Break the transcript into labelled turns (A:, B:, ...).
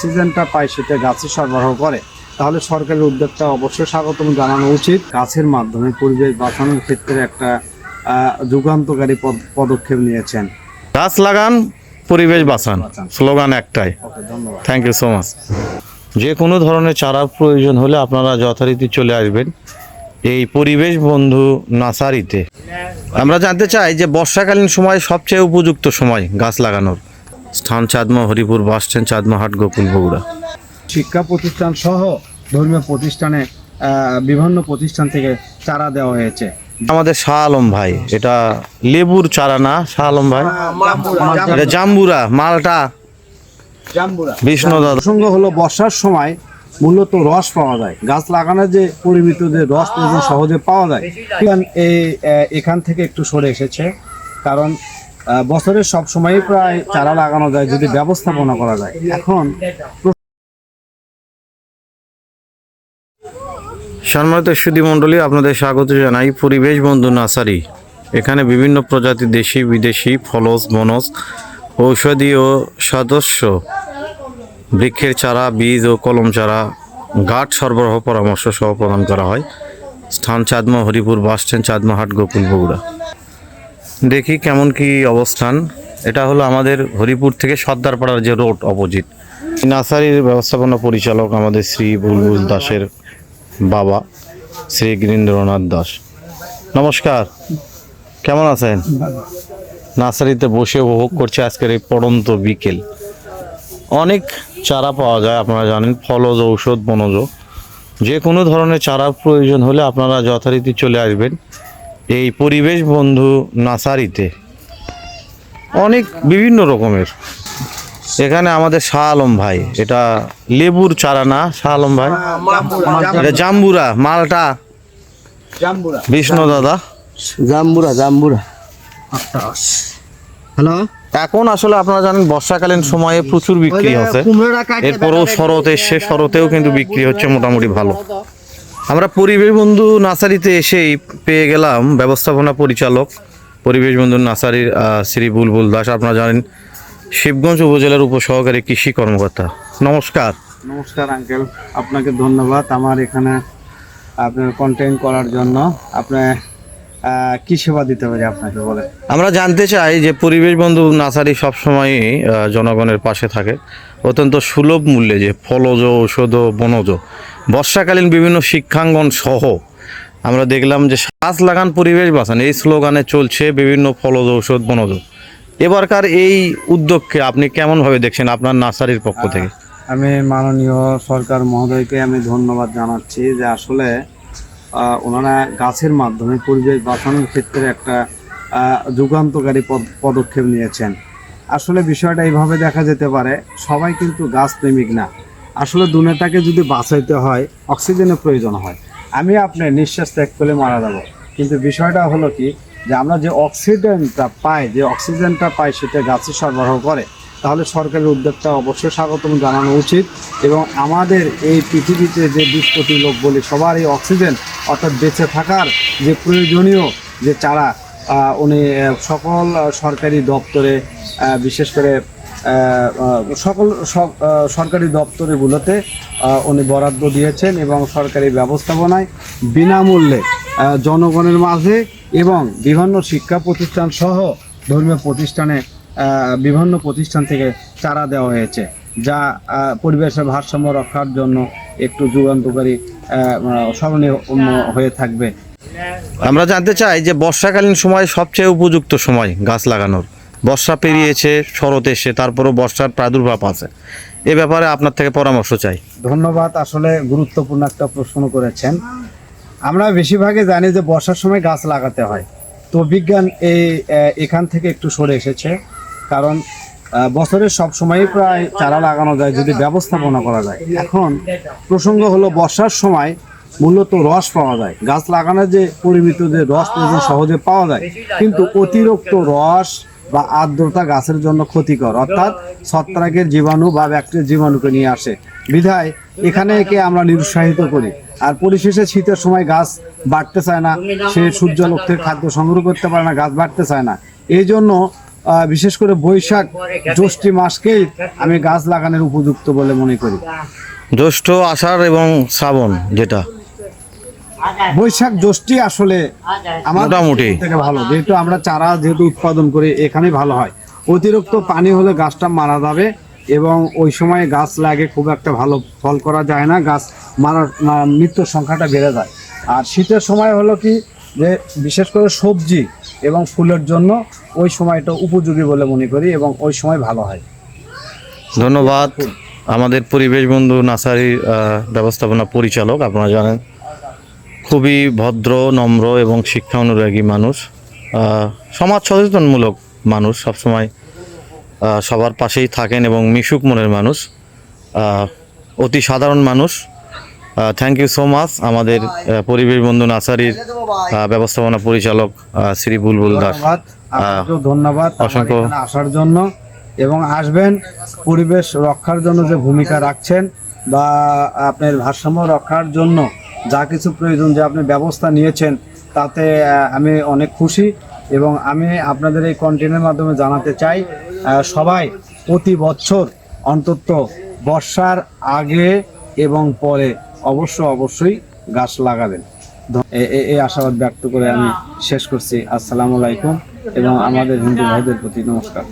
A: অক্সিজেনটা পায় সেটা গাছে সরবরাহ করে। তাহলে সরকারের উদ্যোগটা অবশ্যই স্বাগতম জানানো উচিত। গাছের মাধ্যমে পরিবেশ বাঁচানোর ক্ষেত্রে একটা যুগান্তকারী পদ- পদক্ষেপ নিয়েছেন।
B: গাছ লাগান পরিবেশ বাঁচান। স্লোগান একটাই।
A: ধন্যবাদ।
B: থ্যাংক ইউ সো মাচ যে কোনো ধরনের চারার প্রয়োজন হলে আপনারা যথারীতি চলে আসবেন এই পরিবেশ বন্ধু নার্সারিতে আমরা জানতে চাই যে বর্ষাকালীন সময় সবচেয়ে উপযুক্ত সময় গাছ লাগানোর। স্থান চাঁদমা হরিপুর বাস স্ট্যান্ড চাঁদমাহাট গোকুল বগুড়া
A: শিক্ষা প্রতিষ্ঠান সহ ধর্মীয় প্রতিষ্ঠানে বিভিন্ন প্রতিষ্ঠান থেকে চারা দেওয়া হয়েছে।
B: আমাদের শাহ আলম ভাই এটা লেবুর চারা না? শাহ আলম ভাই? এটা জাম্বুরা মালটা। বিষ্ণু দাদা।
A: প্রসঙ্গ হলো বর্ষার সময় মূলত রস পাওয়া যায়। গাছ লাগানোর যে পরিমিত যে রস সহজে পাওয়া যায়। এখান- এই এখান থেকে একটু সরে এসেছে। কারণ বছরের সব সময়ই প্রায় চারা লাগানো যায়, যদি ব্যবস্থাপনা করা যায়। এখন
B: সম্মানিত সুদী মণ্ডলী, আপনাদের স্বাগত জানাই পরিবেশ বন্ধু নার্সারি। এখানে বিভিন্ন প্রজাতির দেশি, বিদেশি ফলস বনজ, ঔষধি ও সদস্য বৃক্ষের চারা, বীজ ও কলম চারা গাঠ সরবরাহ পরামর্শ সহ প্রদান করা হয়। স্থান চাঁদমা, হরিপুর, বাস স্ট্যান্ড চাঁদমাহাট গোকুল বগুড়া। দেখি কেমন কি অবস্থান। এটা হলো আমাদের হরিপুর থেকে সর্দারপাড়ার যে রোড অপোজিট। নার্সারির ব্যবস্থাপনা পরিচালক আমাদের শ্রী বুলবুল দাসের বাবা, শ্রী গিরীন্দ্রনাথ দাস। নমস্কার। কেমন আছেন? নার্সারিতে বসে উপভোগ করছে আজকের এই পড়ন্ত বিকেল। অনেক চারা পাওয়া যায়, আপনারা জানেন, ফলজ ঔষধ, বনজ। যে কোনো ধরনের চারার প্রয়োজন হলে আপনারা যথারীতি চলে আসবেন। এই পরিবেশ বন্ধু নার্সারিতে অনেক বিভিন্ন রকমের। এখানে আমাদের শাহ আলম ভাই এটা লেবুর চারা না শাহ আলম ভাই? এটা জাম্বুরা মালটা। বিষ্ণু দাদা।
A: জাম্বুরা জাম্বুরা। হ্যালো
B: এখন আসলে আপনারা জানেন বর্ষাকালীন সময়ে প্রচুর বিক্রি হচ্ছে। এরপরেও শরৎ এসে শরতেও কিন্তু বিক্রি হচ্ছে মোটামুটি ভালো। আমরা পরিবেশ বন্ধু নার্সারিতে এসেই পেয়ে গেলাম ব্যবস্থাপনা পরিচালক। পরিবেশ বন্ধু নার্সারির শ্রী বুলবুল দাস আপনারা জানেন শিবগঞ্জ উপজেলার উপসহকারী কৃষি কর্মকর্তা। নমস্কার।
A: নমস্কার আঙ্কেল আপনাকে ধন্যবাদ আমার এখানে আপনার কন্টেন্ট করার জন্য। আপনার কি সেবা দিতে পারি আপনাকে বলে
B: আমরা জানতে চাই যে পরিবেশ বন্ধু নার্সারি সবসময়ই জনগণের পাশে থাকে। অত্যন্ত সুলভ মূল্যে যে ফলজ ঔষধ বনজ বর্ষাকালীন বিভিন্ন শিক্ষাঙ্গন সহ আমরা দেখলাম যে গাছ লাগান পরিবেশ বাঁচান, এই স্লোগানে চলছে বিভিন্ন ফলজ ঔষধ, বনজ। এবারকার এই উদ্যোগকে আপনি কেমনভাবে দেখছেন আপনার নার্সারির পক্ষ থেকে?
A: আমি মাননীয় সরকার মহোদয়কে আমি ধন্যবাদ জানাচ্ছি যে আসলে ওনারা গাছের মাধ্যমে পরিবেশ বাঁচানোর ক্ষেত্রে একটা যুগান্তকারী পদ- পদক্ষেপ নিয়েছেন। আসলে বিষয়টা এইভাবে দেখা যেতে পারে, সবাই কিন্তু গাছ প্রেমিক না। আসলে দুনিয়াটাকে যদি বাঁচাইতে হয়, অক্সিজেনের প্রয়োজন হয়। আমি আপনি নিঃশ্বাস ত্যাগ করলে মারা যাব। কিন্তু বিষয়টা হলো কি, যে আমরা যে অক্সিজেনটা পাই, যে অক্সিজেনটা পাই সেটা গাছে সরবরাহ করে, তাহলে সরকারের উদ্যোগটা অবশ্যই স্বাগতম জানানো উচিত এবং আমাদের এই পৃথিবীতে যে বিশ কোটি লোক বলি সবার এই অক্সিজেন অর্থাৎ বেঁচে থাকার যে প্রয়োজনীয় যে চারা উনি সকল সরকারি দপ্তরে বিশেষ করে সকল সরকারি দপ্তরগুলোতে উনি বরাদ্দ দিয়েছেন এবং সরকারি ব্যবস্থাপনায় বিনামূল্যে জনগণের মাঝে এবং বিভিন্ন শিক্ষা প্রতিষ্ঠান সহ ধর্মীয় প্রতিষ্ঠানে বিভিন্ন প্রতিষ্ঠান থেকে চারা দেওয়া হয়েছে, যা পরিবেশের ভারসাম্য রক্ষার জন্য একটু যুগান্তকারী স্মরণীয় হয়ে থাকবে।
B: আমরা জানতে চাই যে বর্ষাকালীন সময় সবচেয়ে উপযুক্ত সময় গাছ লাগানোর। বর্ষা পেরিয়েছে, শরৎ এসে, তারপরও বর্ষার প্রাদুর্ভাব আছে। এ ব্যাপারে আপনার থেকে পরামর্শ চাই।
A: ধন্যবাদ, আসলে গুরুত্বপূর্ণ একটা প্রশ্ন করেছেন। আমরা বেশিরভাগই জানি যে বর্ষার সময় গাছ লাগাতে হয়। তো বিজ্ঞান এই এখান থেকে একটু সরে এসেছে। কারণ বছরের সব সময়ই প্রায় চারা লাগানো যায়, যদি ব্যবস্থাপনা করা যায়। এখন প্রসঙ্গ হলো, বর্ষার সময় মূলত রস পাওয়া যায়। গাছ লাগানোর যে পরিমিত যে রস সহজে পাওয়া যায়। কিন্তু অতিরিক্ত রস বা আর্দ্রতা গাছের জন্য ক্ষতিকর। অর্থাৎ ছত্রাকের জীবাণু বা ব্যাকটেরিয়ার জীবাণুকে নিয়ে আসে। বিধায় এখানে একে আমরা নিরুৎসাহিত করি। আর পরিশেষে শীতের সময় গাছ বাড়তে চায় না, সে সূর্যালোক থেকে খাদ্য সংগ্রহ করতে পারে না, গাছ বাড়তে চায় না। এই জন্য বিশেষ করে বৈশাখ, জ্যৈষ্ঠী মাসকেই আমি গাছ লাগানোর উপযুক্ত বলে মনে করি।
B: জ্যৈষ্ঠ, আষাঢ় এবং শ্রাবণ যেটা।
A: বৈশাখ জ্যৈষ্ঠী আসলে আমার
B: মোটামুটি।
A: থেকে ভালো। যেহেতু আমরা চারা যেহেতু উৎপাদন করি এখানে ভালো হয়। অতিরিক্ত পানি হলে গাছটা মারা যাবে এবং ওই সময় গাছ লাগে খুব একটা ভালো ফল করা যায় না। গাছ মারার মৃত্যুর সংখ্যাটা বেড়ে যায়। আর শীতের সময় হলো কি যে বিশেষ করে সবজি এবং ফুলের জন্য ওই সময়টা উপযোগী বলে মনে করি এবং ওই সময় ভালো হয়।
B: ধন্যবাদ। আমাদের পরিবেশ বন্ধু নার্সারির ব্যবস্থাপনা পরিচালক আপনারা জানেন। খুবই ভদ্র নম্র এবং শিক্ষা অনুরাগী মানুষ। সমাজ সচেতনমূলক মানুষ সবসময় সবার পাশেই থাকেন এবং মিশুক মনের মানুষ। অতি সাধারণ মানুষ। থ্যাংক ইউ সো মাচ আমাদের পরিবেশ বন্ধু নার্সারির আহ, ব্যবস্থাপনা পরিচালক শ্রী বুলবুল দাস।
A: ধন্যবাদ।
B: অসংখ্য-
A: আসার জন্য। এবং আসবেন পরিবেশ রক্ষার জন্য যে ভূমিকা রাখছেন বা আপনার ভারসাম্য রক্ষার জন্য। যা কিছু প্রয়োজন যে আপনি ব্যবস্থা নিয়েছেন, তাতে আমি অনেক খুশি এবং আমি আপনাদের এই কন্টেন্টের মাধ্যমে জানাতে চাই সবাই প্রতি বছর অন্তত বর্ষার আগে এবং পরে অবশ্য অবশ্যই গাছ লাগাবেন। এই আশাবাদ ব্যক্ত করে আমি শেষ করছি। আসসালামু আলাইকুম এবং আমাদের হিন্দু ভাইদের প্রতি নমস্কার।